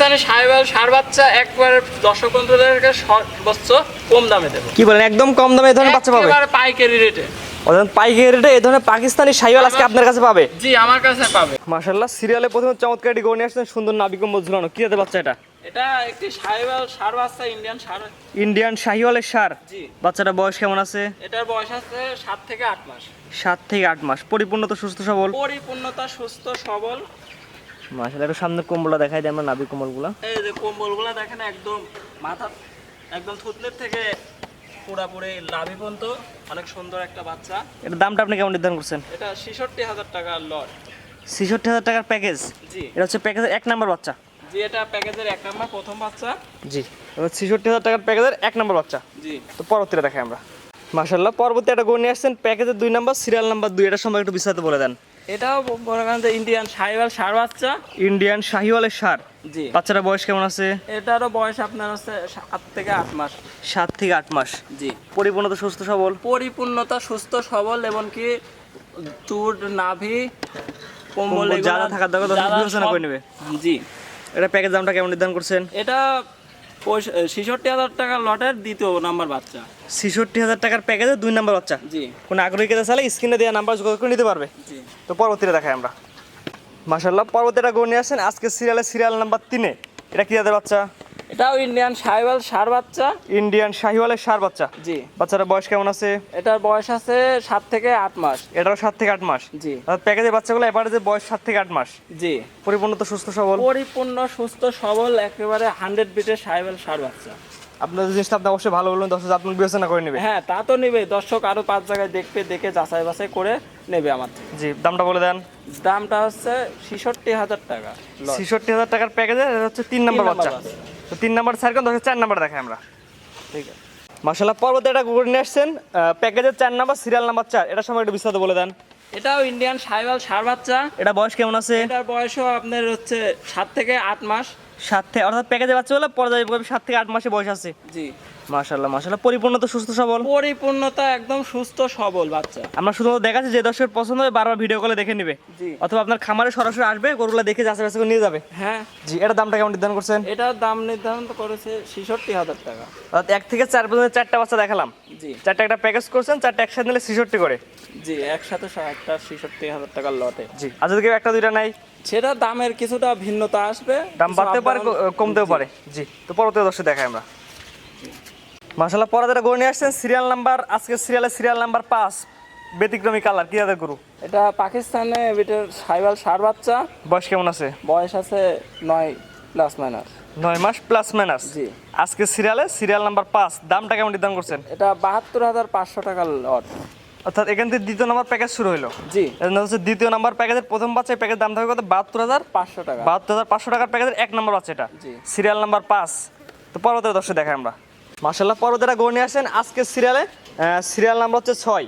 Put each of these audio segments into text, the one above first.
পাকিস্তানি সার বাচ্চা একবার দর্শক বন্ধুদেরকে সর্বোচ্চ কম দামে দেবো। কি বলেন? একদম কম দামে এই ধরনের বাচ্চা পাবে? পাইকারি রেটে। ওদের পাইকারি রেটে এই ধরনের পাকিস্তানি শাহিওয়াল আজকে আপনার কাছে পাবে? জি আমার কাছে পাবে। মাশাল্লাহ সিরিয়ালে প্রথমে চমৎকার একটি গড়ে আসছেন সুন্দর নাবি কম্বল ঝুলানো কি জাতের বাচ্চা এটা? এটা একটি সাহেবাল সার বাচ্চা ইন্ডিয়ান সার। ইন্ডিয়ান সার? জি। বাচ্চাটা বয়স কেমন আছে? এটার বয়স আছে সাত থেকে আট মাস। সাত থেকে আট মাস। পরিপূর্ণতা সুস্থ সবল? পরিপূর্ণতা সুস্থ সবল। মাশাল্লাহ একটু সামনে কম্বলটা দেখাই দেয় আমরা নাবি কম্বলগুলো। এই যে কম্বলগুলো দেখেন একদম মাথা একদম থুতলের থেকে পুরাপুরি লাভি পর্যন্ত অনেক সুন্দর একটা বাচ্চা। এটার দামটা আপনি কেমন নির্ধারণ করছেন? এটা ছেষট্টি হাজার টাকা লট। ছেষট্টি হাজার টাকার প্যাকেজ? জি। এটা হচ্ছে প্যাকেজের এক নাম্বার বাচ্চা। জি এটা প্যাকেজের এক নম্বর প্রথম বাচ্চা। জি ছেষট্টি হাজার টাকার প্যাকেজের এক নাম্বার বাচ্চা। জি। তো পরবর্তীটা দেখাই আমরা। মাশাল্লাহ পরবর্তী একটা গড়ে নিয়ে আসছেন প্যাকেজের দুই নাম্বার সিরিয়াল নাম্বার দুই এটা সম্পর্কে একটু বিস্তারিত বলে দেন। এটাও মনে করেন যে ইন্ডিয়ান সাইবাল সার বাচ্চা। ইন্ডিয়ান শাহিওয়ালের সার? জি। বাচ্চাটা বয়স কেমন আছে? এটারও বয়স আপনার হচ্ছে সাত থেকে আট মাস। সাত থেকে আট মাস। জি। পরিপূর্ণ তো সুস্থ সবল? পরিপূর্ণতা সুস্থ সবল এমনকি চুট নাভি কম্বল কম্বল যারা থাকার দরকার বিবেচনা করে নেবে। জি। এটা প্যাকেজ দামটা কেমন নির্ধারণ করছেন? এটা ছেষট্টি হাজার টাকার লটের দ্বিতীয় নাম্বার বাচ্চা। ছেষট্টি হাজার টাকার প্যাকেজে দুই নাম্বার বাচ্চা? জি। কোনো আগ্রহী কেটে চালে স্ক্রিনে দেওয়া নাম্বার যোগাযোগ করে নিতে পারবে। জি। তো পরবর্তীটা দেখাই আমরা। মাশাল্লাহ পরবর্তীটা গড়ে নিয়ে আসেন। আজকে সিরিয়ালে সিরিয়াল নাম্বার তিনে। এটা কি জাতের বাচ্চা? এটাও ইন্ডিয়ান সাইবাল সার বাচ্চা। ইন্ডিয়ান শাহিওয়ালের সার বাচ্চা। জি। বাচ্চাটার বয়স কেমন আছে? এটার বয়স আছে সাত থেকে আট মাস। এটাও সাত থেকে আট মাস? জি। প্যাকেজের বাচ্চাগুলো এবারে যে বয়স সাত থেকে আট মাস। জি। পরিপূর্ণ তো সুস্থ সবল। পরিপূর্ণ সুস্থ সবল একেবারে হান্ড্রেড বিটের সাইবাল সার বাচ্চা। আপনার জিনিসটা আপনি অবশ্যই ভালো বলবেন দশ আপনি বিবেচনা করে নেবে। হ্যাঁ তা তো নেবে দর্শক আরও পাঁচ জায়গায় দেখবে দেখে যাচাই বাছাই করে নেবে আমার জি দামটা বলে দেন। দামটা হচ্ছে ছেষট্টি হাজার টাকা। ছেষট্টি হাজার টাকার প্যাকেজে এটা হচ্ছে তিন নম্বর বাচ্চা। তো তিন নাম্বার স্যার কেন চার নাম্বার দেখাই আমরা। ঠিক আছে। মাসাল্লাহ পর্বতে এটা ঘুরে নিয়ে আসছেন। প্যাকেজের চার নাম্বার সিরিয়াল নাম্বার চার। এটা সময় একটু বিস্তারিত বলে দেন। এটাও ইন্ডিয়ান সাইবাল সার বাচ্চা। এটা বয়স কেমন আছে? এটার বয়সও আপনার হচ্ছে সাত থেকে আট মাস। সাত থেকে অর্থাৎ প্যাকেজের বাচ্চাগুলো পর্যায়ে সাত থেকে আট মাসে বয়স আছে। জি। মাশাল্লাহ মাশাল্লাহ পরিপূর্ণ তো সুস্থ সবল? পরিপূর্ণতা একদম সুস্থ সবল বাচ্চা। আমরা শুধুমাত্র দেখাচ্ছি যে দর্শকের পছন্দ হবে বারবার ভিডিও কলে দেখে নেবে। জি। অথবা আপনার খামারে সরাসরি আসবে গরুগুলো দেখে যাচাই বাছাই নিয়ে যাবে। হ্যাঁ। জি এটার দামটা কেমন নির্ধারণ করছেন? এটার দাম নির্ধারণ তো করেছে ছেষট্টি হাজার টাকা। অর্থাৎ এক থেকে চার পর্যন্ত চারটা বাচ্চা দেখালাম। জি। চারটা একটা প্যাকেজ করছেন চারটা একসাথে নিলে ছিষট্টি করে। জি একসাথে একটা ছেষট্টি হাজার টাকার লটে। জি আর যদি কেউ একটা দুইটা নাই? সেটা দামের কিছুটা ভিন্নতা আসবে। দাম বাড়তে পারে কমতেও পারে। জি তো পরবর্তী দর্শক দেখাই আমরা। মাসাল্লাহ পরে যারা গরু নিয়ে আসছেন। সিরিয়াল নাম্বার আজকে সিরিয়ালের সিরিয়াল নাম্বার পাঁচ। ব্যতিক্রমী কালার কি যাদের গরু? এটা পাকিস্তানে বিটের সাইবাল সার বাচ্চা। বয়স কেমন আছে? বয়স আছে নয় প্লাস মাইনাস নয় মাস প্লাস মাইনাস জি। আজকে সিরিয়ালে সিরিয়াল নাম্বার পাঁচ দামটা কেমন নির্ধারণ করছেন? এটা বাহাত্তর হাজার পাঁচশো টাকার লট অর্থাৎ এখান থেকে দ্বিতীয় নাম্বার প্যাকেজ শুরু হলো জি। হচ্ছে দ্বিতীয় নাম্বার প্যাকেজের প্রথম বাচ্চা প্যাকেজ দাম থাকবে কত? বাহাত্তর হাজার? পাঁচশো টাকা। বাহাত্তর হাজার পাঁচশো টাকার প্যাকেজের এক নম্বর বাচ্চা এটা। জি। সিরিয়াল নাম্বার পাঁচ। তো পরবর্তী দর্শক দেখাই আমরা। মার্শাল্লাহ পরবর্তীরা গড়ে নিয়ে আসেন আজকের সিরিয়ালে সিরিয়াল নাম্বার হচ্ছে ছয়।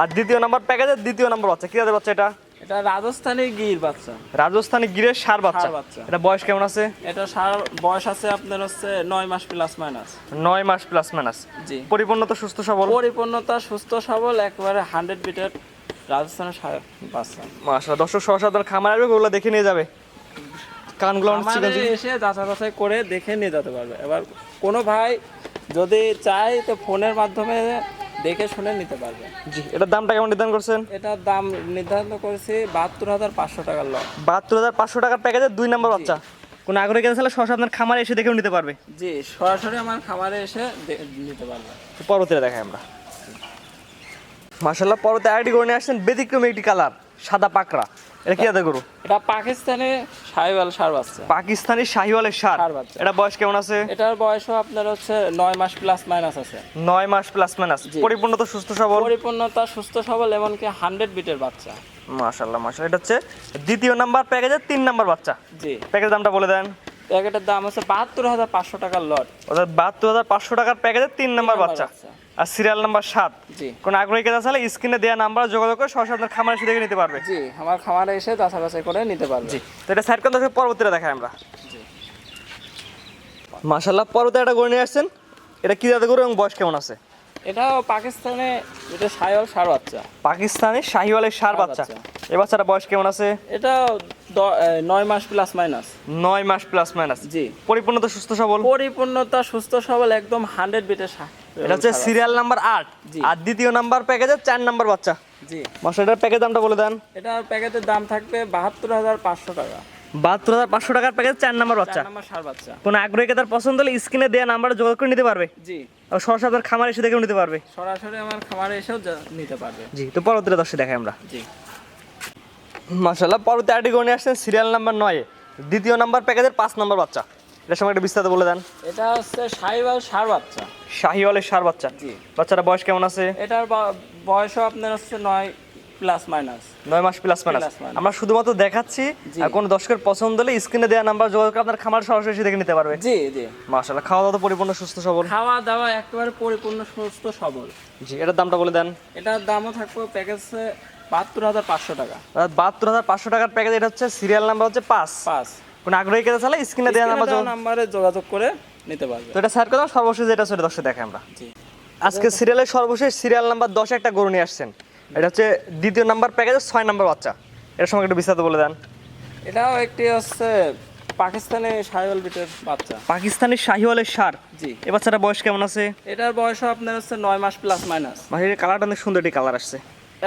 আর দ্বিতীয় নাম্বার প্যাকেজের দ্বিতীয় নাম্বার বাচ্চা কি জাতের বাচ্চা এটা? এটা রাজস্থানি গির বাচ্চা। রাজস্থানি গিরের সার বাচ্চা। এটা বয়স কেমন আছে? এটা সার বয়স আছে আপনার হচ্ছে নয় মাস প্লাস মাইনাস নয় মাস প্লাস মাইনাস জি। পরিপূর্ণ তো সুস্থ সবল? পরিপূর্ণতা সুস্থ সবল একবারে হান্ড্রেড বিটের রাজস্থানের সার বাচ্চা। মার্শাল্লাহ দর্শক সহসাধারণ খামার আসবে ওগুলো দেখে নিয়ে যাবে। কানগুলো আমাদের এসে যাচাই বাছাই করে দেখে নিয়ে যেতে পারবে। এবার কোনো ভাই যদি চায় তো ফোনের মাধ্যমে দেখে শুনে নিতে পারবে। জি এটার দামটা কেমন নির্ধারণ করছেন? এটার দাম নির্ধারণ করেছি বাহাত্তর হাজার পাঁচশো টাকার লট। বাহাত্তর হাজার পাঁচশো টাকার প্যাকেজের দুই নম্বর বাচ্চা। কোন আগ্রহী কেন চাইলে সহসা আপনার খামারে এসে দেখেও নিতে পারবে। জি সরাসরি আমার খামারে এসে নিতে পারবে। পরবর্তীতে দেখাই আমরা। মার্শাল্লাহ পরবর্তী আইডি করে নিয়ে আসছেন ব্যতিক্রমী একটি কালার সাদা পাকড়া। এটা কি আদা গরু? এটা পাকিস্তানে শাহিওয়াল সার বাচ্চা। পাকিস্তানি শাহিওয়ালের সার? এটা বয়স কেমন আছে? এটার বয়সও আপনার হচ্ছে নয় মাস প্লাস মাইনাস আছে। নয় মাস প্লাস মাইনাস পরিপূর্ণতা পরিপূর্ণ সুস্থ সবল? পরিপূর্ণতা সুস্থ সবল এমনকি হান্ড্রেড বিটের বাচ্চা। মাশাল্লাহ মাশাল্লাহ এটা হচ্ছে দ্বিতীয় নাম্বার প্যাকেজের তিন নাম্বার বাচ্চা। জি। প্যাকেজ দামটা বলে দেন। প্যাকেটের দাম হচ্ছে বাহাত্তর হাজার পাঁচশো টাকার লট। অর্থাৎ বাহাত্তর হাজার পাঁচশো টাকার প্যাকেজের তিন নাম্বার বাচ্চা। আর সিরিয়াল নাম্বার সাত। জি। কোন আগ্রহী কেতা চাইলে স্ক্রিনে দেওয়া নাম্বার যোগাযোগ করে সরাসরি আপনার খামারে এসে দেখে নিতে পারবে। জি আমার খামারে এসে যাচাই বাছাই করে নিতে পারবে। জি তো এটা সাইড করে পরবর্তীটা দেখাই আমরা। জি। মাশাল্লাহ পরবর্তী একটা গড়ে নিয়ে আসছেন। এটা কি জাতের গরু এবং বয়স কেমন আছে? এটাও পাকিস্তানে এটা সায়ল সার বাচ্চা। পাকিস্তানি শাহিওয়ালের সার বাচ্চা। এই বাচ্চাটা বয়স কেমন আছে? এটা নয় মাস প্লাস মাইনাস নয় মাস প্লাস মাইনাস জি। পরিপূর্ণ তো সুস্থ সবল? পরিপূর্ণতা সুস্থ সবল একদম হান্ড্রেড বিটের এটা হচ্ছে সিরিয়াল নাম্বার আট। আর দ্বিতীয় নাম্বার প্যাকেজের চার নাম্বার বাচ্চা। জি। প্যাকেজ দামটা বলে দেন। এটার প্যাকেটের দাম থাকবে বাহাত্তর হাজার পাঁচশো টাকা। বাহাত্তর হাজার পাঁচশো টাকার প্যাকেজ চার নাম্বার বাচ্চা। বাচ্চা। কোনো আগ্রহীকে তার পছন্দ হলে স্ক্রিনে দেওয়া নাম্বারে যোগাযোগ করে নিতে পারবে। জি। আর সরাসরি আপনার খামার এসে দেখেও নিতে পারবে। সরাসরি আমার খামারে এসেও নিতে পারবে। জি তো পরবর্তীতে দেখাই আমরা। জি। মাসাল্লাহ পরবর্তী আরেকটি গণে আসছেন সিরিয়াল নাম্বার নয়। দ্বিতীয় নাম্বার প্যাকেজের পাঁচ নাম্বার বাচ্চা। এটা সময় একটা বিস্তারিত বলে দেন। এটা হচ্ছে শাহিওয়াল সার বাচ্চা। শাহিওয়ালের সার বাচ্চা। বাচ্চাটা বাচ্চারা বয়স কেমন আছে? এটার বয়সও আপনার হচ্ছে নয় প্লাস মাইনাস নয় মাস প্লাস মাইনাস আমরা শুধুমাত্র দেখাচ্ছি কোনো দর্শকের পছন্দ হলে স্ক্রিনে দেওয়া নাম্বার যোগাযোগ করে আপনার খামার সরাসরি দেখে নিতে পারবে। জি জি। মাসাল্লাহ খাওয়া দাওয়া পরিপূর্ণ সুস্থ সবল। খাওয়া দাওয়া একেবারে পরিপূর্ণ সুস্থ সবল। জি এটার দামটা বলে দেন। এটার দামও থাকবে প্যাকেজে বাহাত্তর হাজার পাঁচশো টাকা। বাহাত্তর হাজার পাঁচশো টাকার প্যাকেজ এটা হচ্ছে সিরিয়াল নাম্বার হচ্ছে পাঁচ। পাঁচ। কোনো আগ্রহী কেটে চালে স্ক্রিনে দেওয়া নাম্বার নাম্বারে যোগাযোগ করে নিতে পারবে। তো এটা সাইড করলাম সর্বশেষ যেটা সেটা দর্শক দেখে আমরা। জি। আজকে সিরিয়ালের সর্বশেষ সিরিয়াল নাম্বার দশে একটা গরু নিয়ে আসছেন। এটা হচ্ছে দ্বিতীয় নাম্বার প্যাকেজের ছয় নাম্বার বাচ্চা। এটার সঙ্গে একটু বিস্তারিত বলে দেন। এটাও একটি হচ্ছে পাকিস্তানি শাহিওয়াল বিটের বাচ্চা। পাকিস্তানি শাহিওয়ালের সার জি। এ বাচ্চাটার বয়স কেমন আছে? এটার বয়স আপনার হচ্ছে নয় মাস প্লাস মাইনাস বাহিরের কালারটা অনেক সুন্দর একটি কালার আসছে।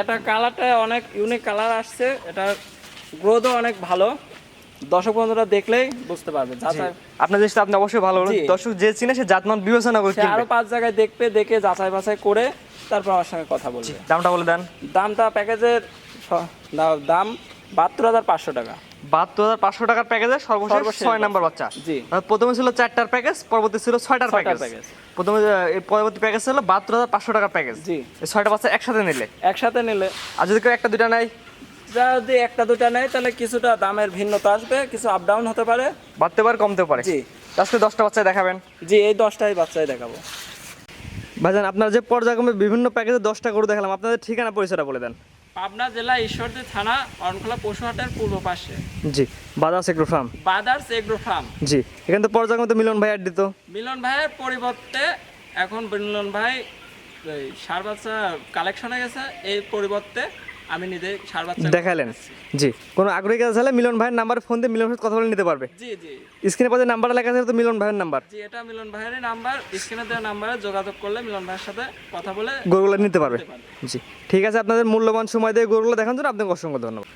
এটা কালারটা অনেক ইউনিক কালার আসছে। এটার গ্রোথও অনেক ভালো। দর্শক বন্ধুরা দেখলেই বুঝতে পারবে আপনার জিনিসটা আপনি অবশ্যই ভালো দর্শক যে চিনে সে জাতমান বিবেচনা করছে আরও পাঁচ জায়গায় দেখবে দেখে যাচাই বাছাই করে তারপর আমার সঙ্গে কথা বলবে। দামটা বলে দেন। দামটা প্যাকেজের দাম বাহাত্তর হাজার পাঁচশো টাকা। বাহাত্তর হাজার পাঁচশো টাকার প্যাকেজের সর্বশেষ ছয় নাম্বার বাচ্চা। জি। প্রথমে ছিল চারটার প্যাকেজ পরবর্তী ছিল ছয়টার প্যাকেজ। প্যাকেজ। প্রথমে এই পরবর্তী প্যাকেজ ছিল বাহাত্তর হাজার পাঁচশো টাকার প্যাকেজ। জি। ছয়টা বাচ্চা একসাথে নিলে। একসাথে নিলে। আর যদি কেউ একটা দুইটা নাই যা যদি একটা দুটা নেয় তাহলে কিছুটা দামের ভিন্নতা আসবে কিছু আপ ডাউন হতে পারে। বাড়তে পারে কমতে পারে। জি। আজকে দশটা বাচ্চায় দেখাবেন। জি এই দশটাই বাচ্চাই দেখাবো। ভাইজান আপনারা যে পর্যায়ক্রমে বিভিন্ন প্যাকেজে দশটা গরু দেখালাম আপনাদের ঠিকানা পরিচয়টা বলে দেন। পাবনা জেলা ঈশ্বরদী থানা অরণখোলা পশুহাটের পূর্ব পাশে। জি বাজার sector farm. Brothers agro farm. জি এখানে তো পর্যায়ক্রমে তো মিলন ভাই দিত। মিলন ভাইয়ের পরিবর্তে এখন মিলন ভাই সার বাচ্চা কালেকশনে গেছে এই পরিবর্তে আমি নিজে সার বাচ্চা দেখালেন। জি। কোনো আগ্রহী কাজ হলে মিলন ভাইয়ের নাম্বারে ফোন দিয়ে মিলন ভাইয়ের কথা বলে নিতে পারবে। জি জি। স্ক্রিনে পাশে নাম্বার লেখা আছে তো মিলন ভাইয়ের নাম্বার। জি এটা মিলন ভাইয়ের নাম্বার। স্ক্রিনে দেওয়া নাম্বারে যোগাযোগ করলে মিলন ভাইয়ের সাথে কথা বলে গরুগুলো নিতে পারবে। জি। ঠিক আছে আপনাদের মূল্যবান সময় দিয়ে গরুগুলো দেখান জন্য আপনাকে অসংখ্য ধন্যবাদ।